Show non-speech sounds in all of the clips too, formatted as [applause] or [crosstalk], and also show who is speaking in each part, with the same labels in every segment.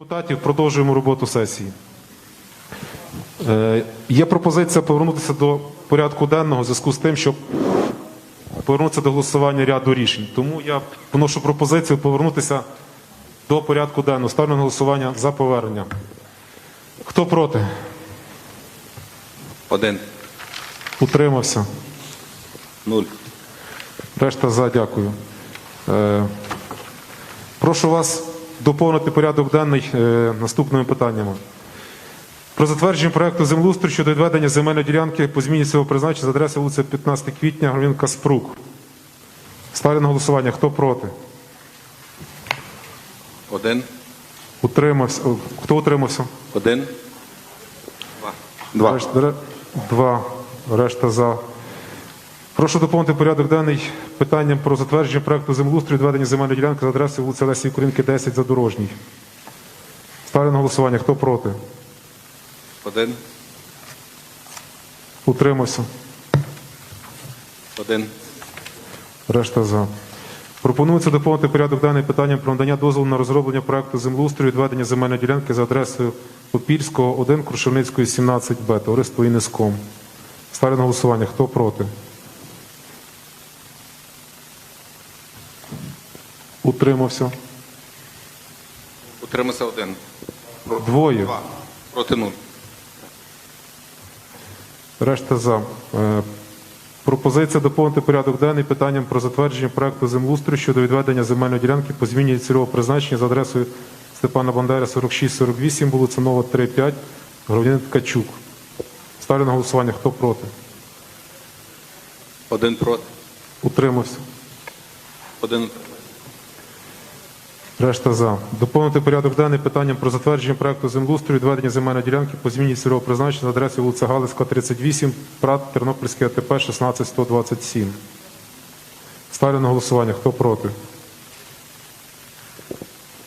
Speaker 1: Депутатів продовжуємо роботу сесії. Е, Є пропозиція повернутися до порядку денного в зв'язку з тим, щоб повернутися до голосування ряду рішень. Тому я вношу пропозицію повернутися до порядку денного. Ставлю на голосування за повернення. Хто проти?
Speaker 2: Один.
Speaker 1: Утримався.
Speaker 2: Нуль.
Speaker 1: Решта за, дякую. Е, Прошу вас доповнити порядок денний е, наступними питаннями. Про затвердження проекту землеустрою щодо відведення земельної ділянки по зміні цього призначення за адресою вулиця 15 квітня, Громінка Спрук. Ставлю на голосування. Хто проти?
Speaker 2: Один.
Speaker 1: Утримався. Хто утримався?
Speaker 2: Один. Два. Два.
Speaker 1: Решта, два. Решта за. Прошу доповнити порядок денний питанням про затвердження проекту землеустрою відведення земельної ділянки за адресою вулиця Лесі Українки, 10 Задорожній. Ставлю на голосування. Хто проти?
Speaker 2: Один.
Speaker 1: Утримався.
Speaker 2: Один.
Speaker 1: Решта за. Пропонується доповнити порядок денний питанням про надання дозволу на розроблення проекту землеустрою відведення земельної ділянки за адресою Попільського, 1, Крушельницької, 17Б, товариство Інеском. Ставлю на голосування. Хто проти? Утримався.
Speaker 2: Утримався один.
Speaker 1: Двоє.
Speaker 2: Два. Проти нуль.
Speaker 1: Решта за. Е, Пропозиція доповнити порядок денний питанням про затвердження проекту землеустрою щодо відведення земельної ділянки по зміні цільового призначення за адресою Степана Бандери 4648, вулиця Нова 35, громадянин Ткачук. Ставлю на голосування. Хто проти?
Speaker 2: Один проти.
Speaker 1: Утримався.
Speaker 2: Один.
Speaker 1: Решта за. Доповнити порядок денний питанням про затвердження проекту землеустрою відведення земельної ділянки по зміні цільового призначення за адресою вулиця Галицька, 38, Прат, Тернопільське АТП 16127. Ставлю на голосування. Хто проти?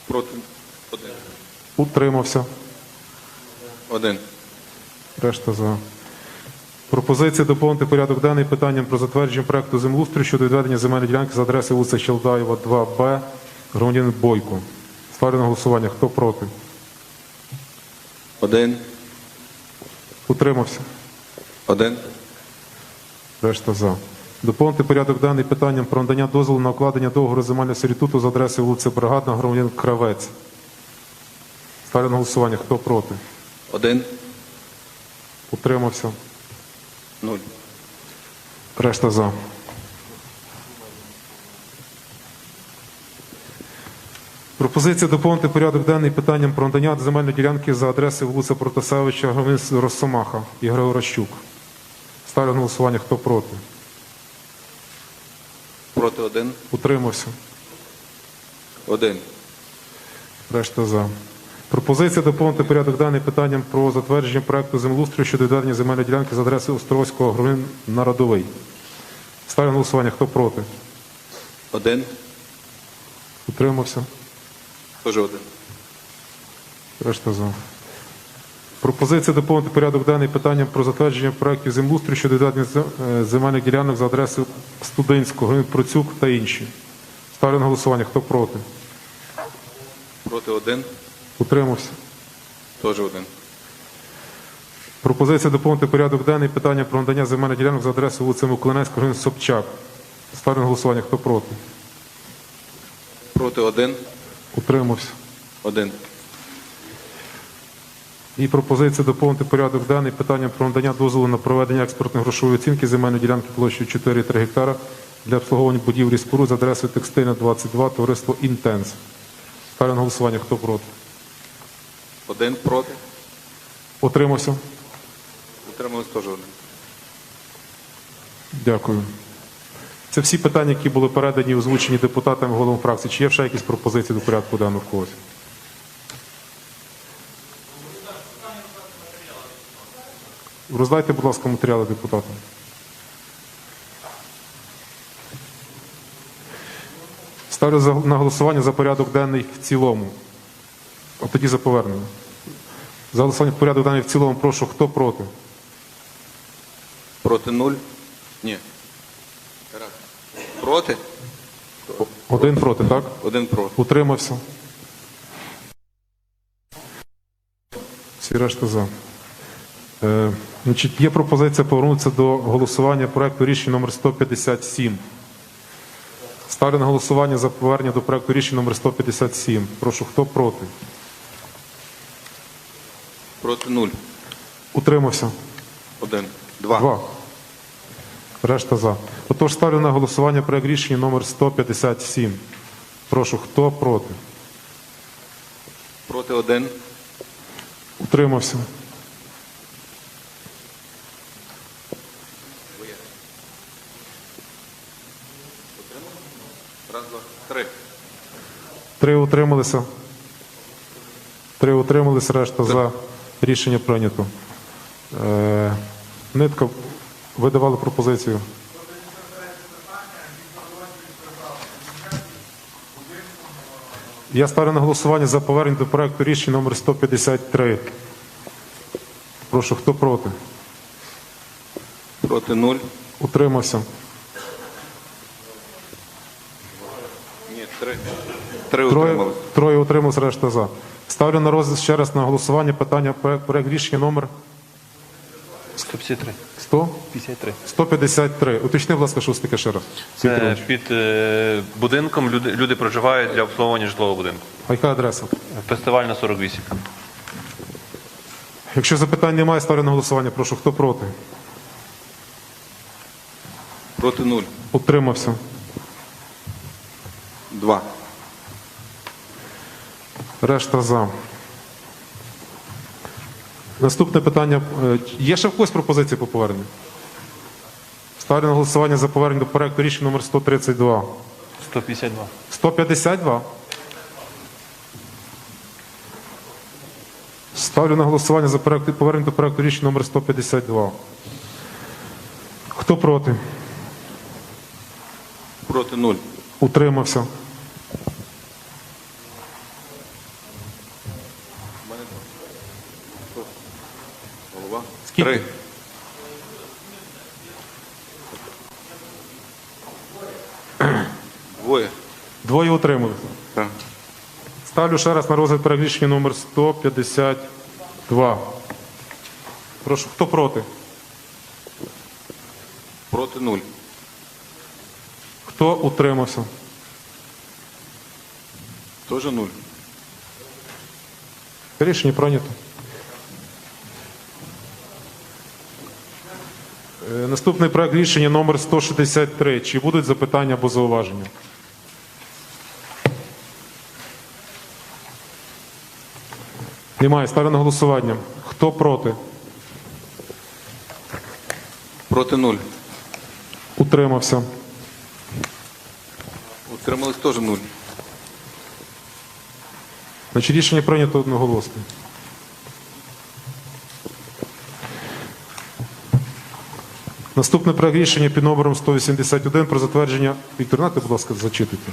Speaker 2: Проти. Один.
Speaker 1: Утримався.
Speaker 2: Один.
Speaker 1: Решта за. Пропозиція доповнити порядок денний питанням про затвердження проекту землеустрою щодо відведення земельної ділянки за адресою вулиця Щелдаєва, 2Б, громадянин Бойко. Ставлю на голосування. Хто проти?
Speaker 2: Один.
Speaker 1: Утримався.
Speaker 2: Один.
Speaker 1: Решта за. Доповнити порядок денний питанням про надання дозволу на укладення договору земельного сервітуту за адресою вулиця Бригадна, громадянин Кравець. Ставлю на голосування. Хто проти?
Speaker 2: Один.
Speaker 1: Утримався.
Speaker 2: Нуль.
Speaker 1: Решта за. Пропозиція доповнити порядок денний питанням про надання земельної ділянки за адресою вулиця Протасевича, громадянин Росомаха і Григорощук. Ставлю на голосування. Хто проти?
Speaker 2: Проти один.
Speaker 1: Утримався.
Speaker 2: Один.
Speaker 1: Решта за. Пропозиція доповнити порядок денний питанням про затвердження проекту землеустрою щодо відведення земельної ділянки за адресою Островського громадянин Народовий. Ставлю на голосування. Хто проти?
Speaker 2: Один.
Speaker 1: Утримався.
Speaker 2: Теж один.
Speaker 1: Решта за. Пропозиція доповнити порядок денний питанням про затвердження проєктів землеустрою щодо відведення е, земельних ділянок за адресою Студинського, Процюк та інші. Ставлю на голосування. Хто проти?
Speaker 2: Проти один.
Speaker 1: Утримався.
Speaker 2: Теж один.
Speaker 1: Пропозиція доповнити порядок денний питання про надання земельних ділянок за адресою вулиця Миколинецького, Грин Собчак. Ставлю на голосування. Хто проти?
Speaker 2: Проти один.
Speaker 1: Утримався.
Speaker 2: Один.
Speaker 1: І пропозиція доповнити порядок денний питання про надання дозволу на проведення експортної грошової оцінки земельної ділянки площею 4,3 гектара для обслуговування будівлі споруд за адресою Текстильна 22, товариство Інтенс. Ставлю на голосування. Хто проти?
Speaker 2: Один проти.
Speaker 1: Утримався?
Speaker 2: Утрималось теж один.
Speaker 1: Дякую. Це всі питання, які були передані озвучені депутатами головам фракції. Чи є ще якісь пропозиції до порядку денного в когось? Роздайте, будь ласка, матеріали депутатам. Ставлю на голосування за порядок денний в цілому. От тоді за повернення. За голосування порядок денний в цілому прошу, хто проти?
Speaker 2: Проти нуль. Ні. Проти?
Speaker 1: Один проти, так?
Speaker 2: Один проти.
Speaker 1: Утримався. Всі решта за. Е, значить, є пропозиція повернутися до голосування проекту рішення номер 157. Ставлю на голосування за повернення до проекту рішення номер 157. Прошу, хто проти?
Speaker 2: Проти 0.
Speaker 1: Утримався?
Speaker 2: 1. 2.
Speaker 1: Два. Решта за. Отож, ставлю на голосування проект рішення номер 157. Прошу, хто проти?
Speaker 2: Проти 1.
Speaker 1: Утримався?
Speaker 2: Раз, два, три.
Speaker 1: Три утрималися. Три утримались, решта за. Рішення прийнято. Е, нитка, ви давали пропозицію. Я ставлю на голосування за повернення до проекту рішення номер 153. Прошу, хто проти?
Speaker 2: Проти 0.
Speaker 1: Утримався.
Speaker 2: Ні, 3. 3
Speaker 1: Троє,
Speaker 2: утримались.
Speaker 1: троє утрималось, решта за. Ставлю на розгляд ще раз на голосування питання проект, проект рішення номер
Speaker 3: 153.
Speaker 1: 100?
Speaker 3: 53.
Speaker 1: 153. Уточни, будь ласка, що це таке ще раз.
Speaker 3: Це під е, будинком люди, люди проживають для обслуговування житлового будинку.
Speaker 1: А яка адреса?
Speaker 3: Фестивальна 48.
Speaker 1: Якщо запитань немає, ставлю на голосування. Прошу, хто проти?
Speaker 2: Проти 0.
Speaker 1: Утримався.
Speaker 2: 2.
Speaker 1: Решта за. Наступне питання. Е, Є ще в когось пропозиції по поверненню? Ставлю на голосування за повернення до проекту рішення номер 132.
Speaker 3: 152.
Speaker 1: 152. Ставлю на голосування за проект, повернення до проекту рішення номер 152. Хто проти?
Speaker 2: Проти 0.
Speaker 1: Утримався.
Speaker 2: 3. Двоє.
Speaker 1: Двоє утрималися.
Speaker 2: Так.
Speaker 1: Ставлю ще раз на розгляд проект рішення номер 152. Прошу, хто проти?
Speaker 2: Проти 0.
Speaker 1: Хто утримався?
Speaker 2: Теж 0.
Speaker 1: Рішення прийнято. Наступний проект рішення номер 163. Чи будуть запитання або зауваження? Немає. Ставлю на голосування. Хто проти?
Speaker 2: Проти 0.
Speaker 1: Утримався.
Speaker 2: Утримались теж 0.
Speaker 1: Значить, рішення прийнято одноголосно. Наступне проект рішення під номером 181 про затвердження. Віктор, нате, будь ласка, зачитуйте.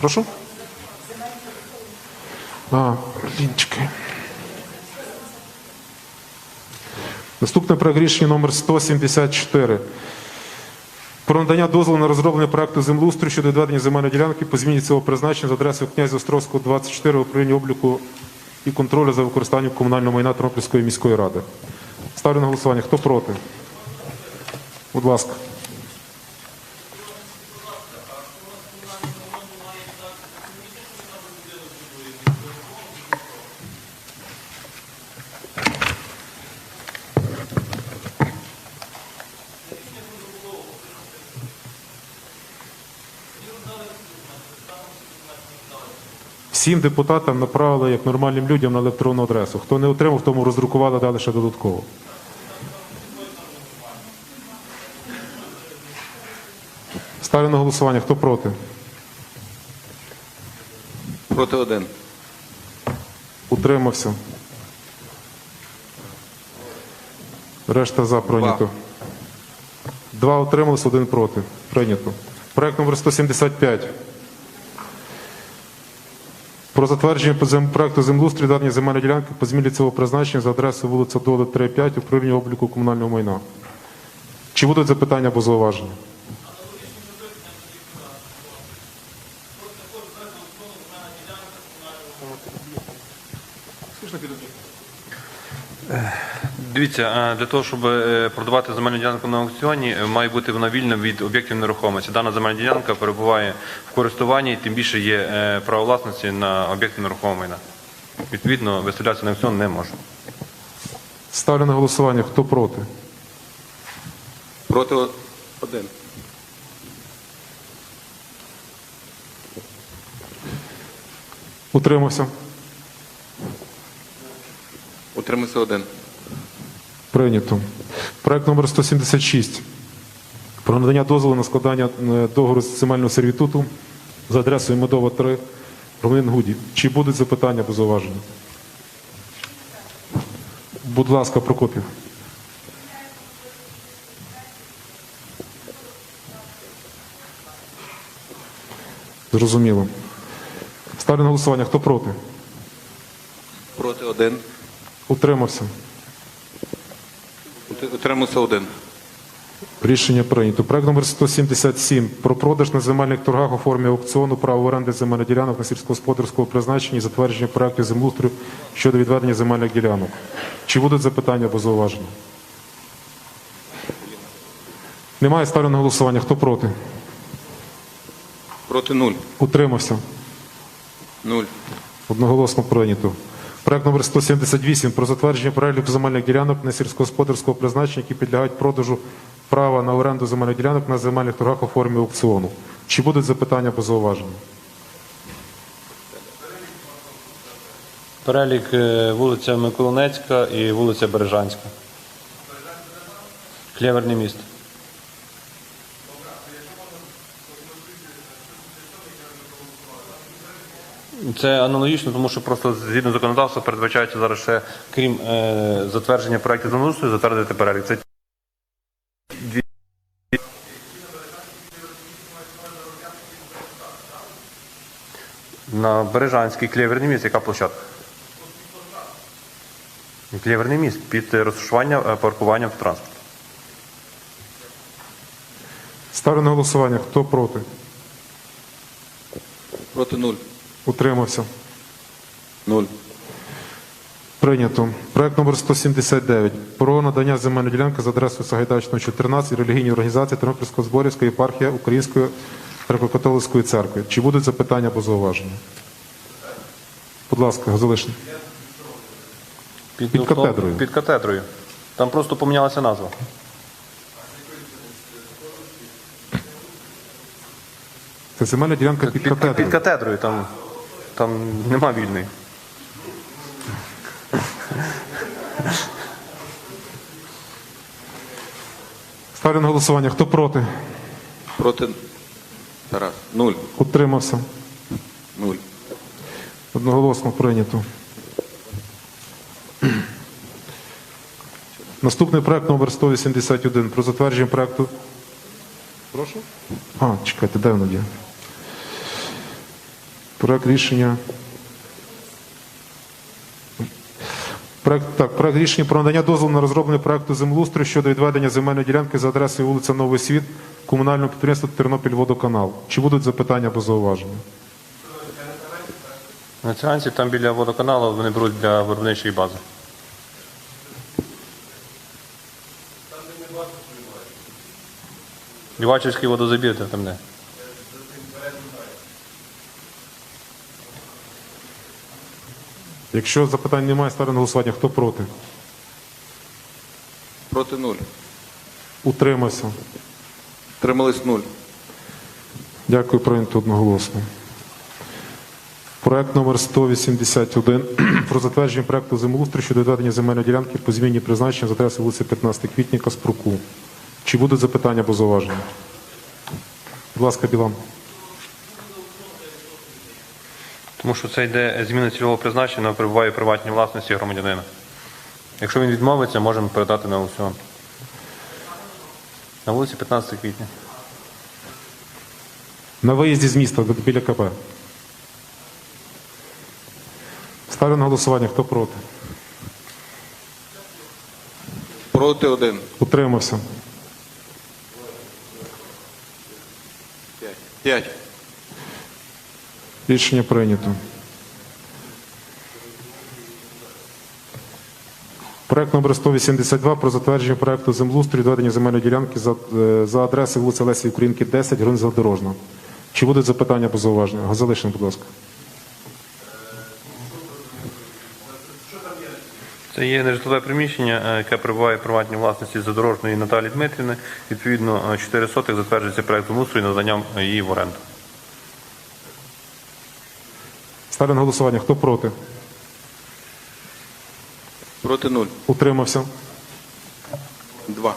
Speaker 1: Прошу. А, блін. Наступне проект рішення номер 174. Про надання дозволу на розроблення проекту землеустрою щодо відведення земельної ділянки по зміні цього призначення за адресою князя Острозького, 24 управління обліку і контролю за використанням комунального майна Тернопільської міської ради. Ставлю на голосування. Хто проти? Будь ласка. Всім депутатам направили як нормальним людям на електронну адресу. Хто не отримав, тому роздрукували, дали ще додатково. Ставлю на голосування. Хто проти?
Speaker 2: Проти 1.
Speaker 1: Утримався. Решта за прийнято. Два утрималися, один проти. Прийнято. Проект номер 175. Про затвердження проекту землеустрою дання земельної ділянки по зміні цього призначення за адресою вулиця Доли 3,5 управління обліку комунального майна. Чи будуть запитання або зауваження?
Speaker 3: Дивіться, е, для того, щоб е, продавати земельну ділянку на аукціоні, е, має бути вона вільна від об'єктів нерухомості. Дана земельна ділянка перебуває в користуванні, тим більше є право власності на об'єкти нерухомого майна. Відповідно, виставлятися на аукціон не може.
Speaker 1: Ставлю на голосування. Хто проти?
Speaker 2: Проти один.
Speaker 1: Утримався?
Speaker 2: Утримався один.
Speaker 1: Прийнято. Проект номер 176. Про надання дозволу на складання е, договору з земельного сервітуту за адресою Медова 3, Ромин Гуді. Чи будуть запитання або зауваження? Будь ласка, Прокопів. Зрозуміло. Ставлю на голосування. Хто проти?
Speaker 2: Проти один.
Speaker 1: Утримався.
Speaker 2: Утримався один.
Speaker 1: Рішення прийнято. Проект номер 177 про продаж на земельних торгах у формі аукціону право оренди земельних ділянок на сільськогосподарського призначення і затвердження проектів землеустрою щодо відведення земельних ділянок. Чи будуть запитання або зауваження? Немає ставлю на голосування. Хто проти?
Speaker 2: Проти нуль.
Speaker 1: Утримався.
Speaker 2: Нуль.
Speaker 1: Одноголосно прийнято. Проект номер 178 про затвердження переліку земельних ділянок на сільськогосподарського призначення, які підлягають продажу права на оренду земельних ділянок на земельних торгах у формі аукціону. Чи будуть запитання або зауваження?
Speaker 3: Перелік е, вулиця Миколинецька і вулиця Бережанська. Клєверний міст. Це аналогічно, тому що просто згідно законодавства передбачається зараз ще, крім е, затвердження проєктів землеустрою, затвердити перелік. Це на Бережанський клєверний міст, яка площадка? Клєверний міст під розташування е, паркування транспорту.
Speaker 1: Ставлю на голосування. Хто проти?
Speaker 2: Проти нуль.
Speaker 1: Утримався.
Speaker 2: Нуль.
Speaker 1: Прийнято. Проект номер 179 про надання земельної ділянки за адресою Сагайдачного 14 релігійній організації Тернопільського зборівської єпархія Української греко-католицької церкви. Чи будуть запитання або зауваження? Будь ласка, залишний. Під
Speaker 3: авто-
Speaker 1: катедрою.
Speaker 3: Під катедрою. Там просто помінялася назва.
Speaker 1: Це земельна ділянка під
Speaker 3: Під, під
Speaker 1: катедрою.
Speaker 3: катедрою, там, там нема вільної.
Speaker 1: Ставлю на голосування. Хто проти?
Speaker 2: Проти. Тарас. Нуль.
Speaker 1: Утримався.
Speaker 2: Нуль.
Speaker 1: Одноголосно прийнято. Наступний проект номер 181 про затвердження проекту. Прошу? А, чекайте, де воно є? Проект рішення. Проект, так, проект рішення про надання дозволу на розроблення проекту землеустрою щодо відведення земельної ділянки за адресою вулиця Новий Світ комунального підприємства Тернопільводоканал. Чи будуть запитання або зауваження?
Speaker 3: На циганці там біля водоканалу вони беруть для виробничої бази. Лівачівський водозабір там де.
Speaker 1: Якщо запитань немає, ставлю на голосування. Хто проти?
Speaker 2: Проти нуль.
Speaker 1: Утримався.
Speaker 2: Тримались нуль.
Speaker 1: Дякую, прийнято одноголосно. Проект номер 181 [clears throat] про затвердження проекту землеустрою щодо відведення земельної ділянки по зміні призначення за адресою вулиці 15 квітня Каспруку. Чи будуть запитання або зауваження? Будь ласка, Білан.
Speaker 3: Тому що це йде зміна цільового призначення, вона перебуває у приватній власності громадянина. Якщо він відмовиться, можемо передати на аукціон. На вулиці 15 квітня.
Speaker 1: На виїзді з міста до- біля КП. Ставлю на голосування. Хто проти?
Speaker 2: Проти один.
Speaker 1: Утримався.
Speaker 2: П'ять. П'ять.
Speaker 1: Рішення прийнято. Проект номер 182 про затвердження проекту землеустрою відведення земельної ділянки за, е, за адресою вулиця Лесі Українки, 10, Грин Задорожна. Чи будуть запитання або зауваження? Газалишин, будь ласка.
Speaker 3: Це є нежитлове приміщення, е, яке перебуває в приватній власності задорожної Наталії Дмитрівни. Відповідно, е, 4 сотих затверджується проект землеустрою наданням її в оренду.
Speaker 1: Ставлю на голосування. Хто проти?
Speaker 2: Проти 0.
Speaker 1: Утримався.
Speaker 2: 2.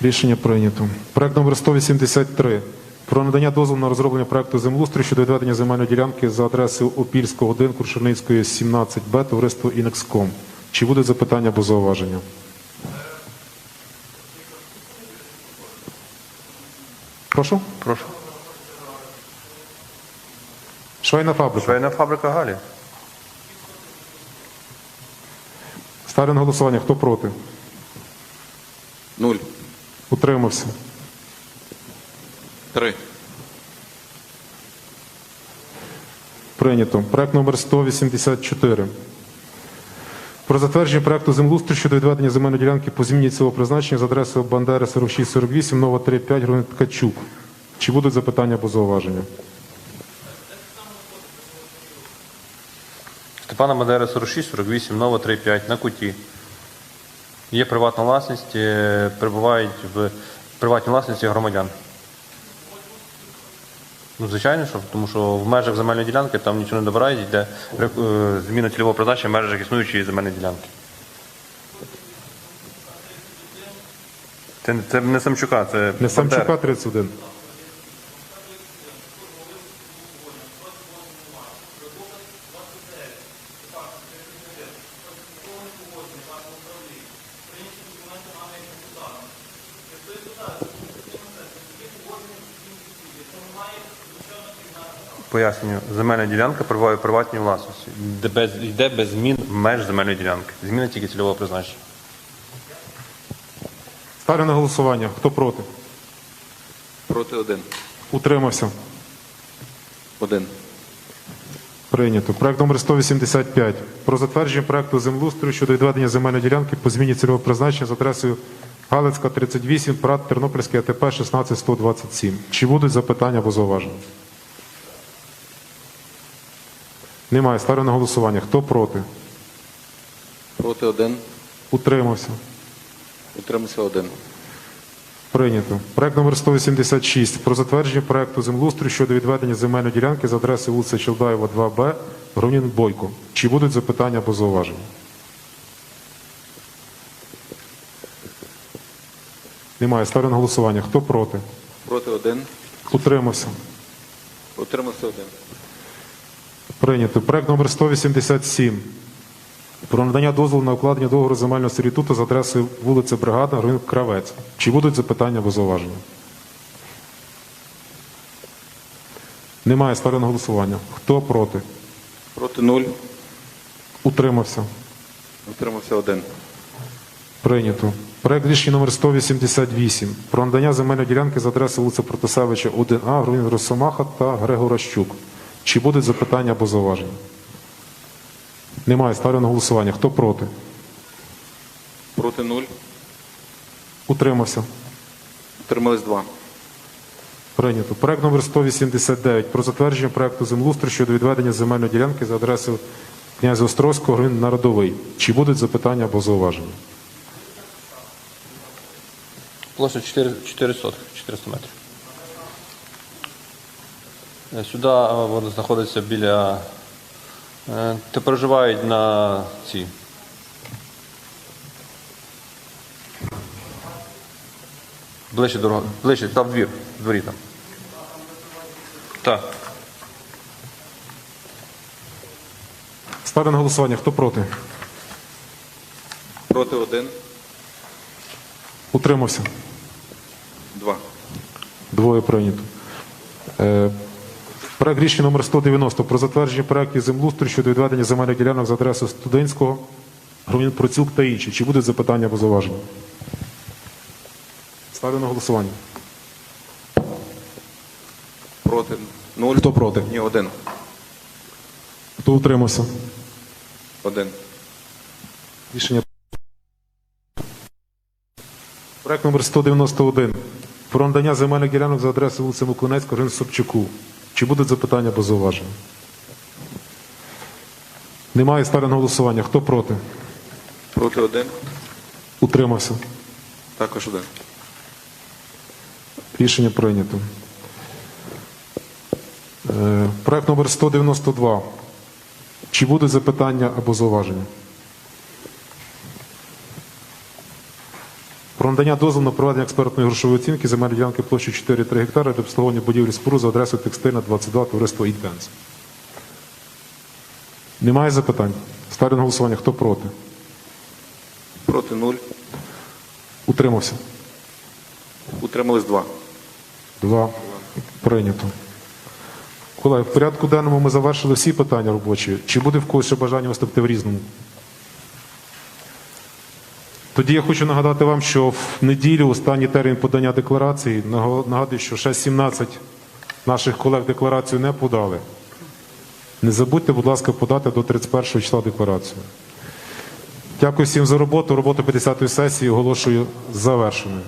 Speaker 1: Рішення прийнято. Проект номер 183 про надання дозволу на розроблення проекту землеустрою щодо відведення земельної ділянки за адресою Опільського 1, Куршерницької 17Б, товариство Інекском. Чи будуть запитання або зауваження? Прошу?
Speaker 3: Прошу.
Speaker 1: Швейна фабрика.
Speaker 3: Швейна фабрика Галі.
Speaker 1: Ставлю на голосування. Хто проти?
Speaker 2: 0.
Speaker 1: Утримався.
Speaker 2: 3.
Speaker 1: Прийнято. Проект номер 184. Про затвердження проекту землеустрою щодо відведення земельної ділянки по зміні цього призначення за адресою Бандери 4648, нова 35, громадян Ткачук. Чи будуть запитання або зауваження?
Speaker 3: Степана Бандери 46, 48, нова 35 на куті. Є приватна власність, е, перебувають в приватній власності громадян. Ну, звичайно, що, тому що в межах земельної ділянки там нічого не добирають, йде е, зміна цільового призначення в межах існуючої земельної ділянки. Це, це не Самчука, це
Speaker 1: Не Самчука 31.
Speaker 3: Пояснюю, земельна ділянка перебуває в приватній власності, де без, йде без змін меж земельної ділянки. Зміна тільки цільового призначення.
Speaker 1: Ставлю на голосування. Хто проти?
Speaker 2: Проти 1.
Speaker 1: Утримався.
Speaker 2: 1.
Speaker 1: Прийнято. Проект номер 185. Про затвердження проекту землеустрою щодо відведення земельної ділянки по зміні цільового призначення за адресою Галицька 38, Прат, Тернопільський АТП 16127. Чи будуть запитання або зауваження? Немає. Ставлю на голосування. Хто проти?
Speaker 2: Проти 1.
Speaker 1: Утримався.
Speaker 2: Утримався 1.
Speaker 1: Прийнято. Проект номер 186. Про затвердження проекту землеустрою щодо відведення земельної ділянки за адресою вулиця Челдаєва, 2Б, Громадянин Бойко. Чи будуть запитання або зауваження? Немає. Ставлю на голосування. Хто проти?
Speaker 2: Проти 1.
Speaker 1: Утримався.
Speaker 2: Утримався 1.
Speaker 1: Прийнято. Проект номер 187. Про надання дозволу на укладення договору земельного сервітуту за адресою вулиця Бригада, Громадянин Кравець. Чи будуть запитання або зауваження? Немає. Ставлю на голосування. Хто проти?
Speaker 2: Проти 0.
Speaker 1: Утримався.
Speaker 2: Утримався 1.
Speaker 1: Прийнято. Проект рішення номер 188 про надання земельної ділянки за адресою вулиця Протасевича 1А, громадянин Росомаха та Григоращук. Чи будуть запитання або зауваження? Немає. Ставлю на голосування. Хто проти?
Speaker 2: Проти 0.
Speaker 1: Утримався.
Speaker 2: Утримались 2.
Speaker 1: Прийнято. Проект номер 189 про затвердження проекту землеустрою щодо відведення земельної ділянки за адресою князя Острозького, громадянин Народовий. Чи будуть запитання або зауваження?
Speaker 3: Площа 400, 400 метрів. Е, Сюди е, вони знаходяться біля. е, Та проживають на ці. Ближче дорога, ближче, там двір, дворі там. Так.
Speaker 1: Ставлю на голосування. Хто проти?
Speaker 2: Проти 1.
Speaker 1: Утримався.
Speaker 2: 2.
Speaker 1: Двоє прийнято. Е, Проект рішення номер 190 про затвердження проєктів землеустрою щодо відведення земельних ділянок за адресою Студентського, громадян Процюк та інші. Чи будуть запитання або зауваження? Ставлю на голосування.
Speaker 2: Проти 0.
Speaker 1: Хто проти?
Speaker 2: Ні, 1.
Speaker 1: Хто утримався?
Speaker 2: 1.
Speaker 1: Рішення. Проект номер 191. Про надання земельних ділянок за адресою вулиця Миколинецька, Рин Собчуку. Чи будуть запитання або зауваження? Немає ставлю на голосування. Хто проти?
Speaker 2: Проти 1.
Speaker 1: Утримався.
Speaker 2: Також 1.
Speaker 1: Рішення прийнято. Е, Проект номер 192. Чи будуть запитання або зауваження? Надання дозволу на проведення експертної грошової оцінки земельної ділянки площею 4,3 гектари для обслуговування будівлі споруд за адресою текстильна 22 товариство «Ідпенс». Немає запитань? Ставлю на голосування. Хто проти?
Speaker 2: Проти 0.
Speaker 1: Утримався.
Speaker 2: Утримались 2.
Speaker 1: Два. Прийнято. Колеги, в порядку денному ми завершили всі питання робочі. Чи буде в когось ще бажання виступити в різному? Тоді я хочу нагадати вам, що в неділю останній термін подання декларації. Нагадую, що ще 17 наших колег декларацію не подали. Не забудьте, будь ласка, подати до 31 числа декларацію. Дякую всім за роботу. Роботу 50-ї сесії оголошую завершеною.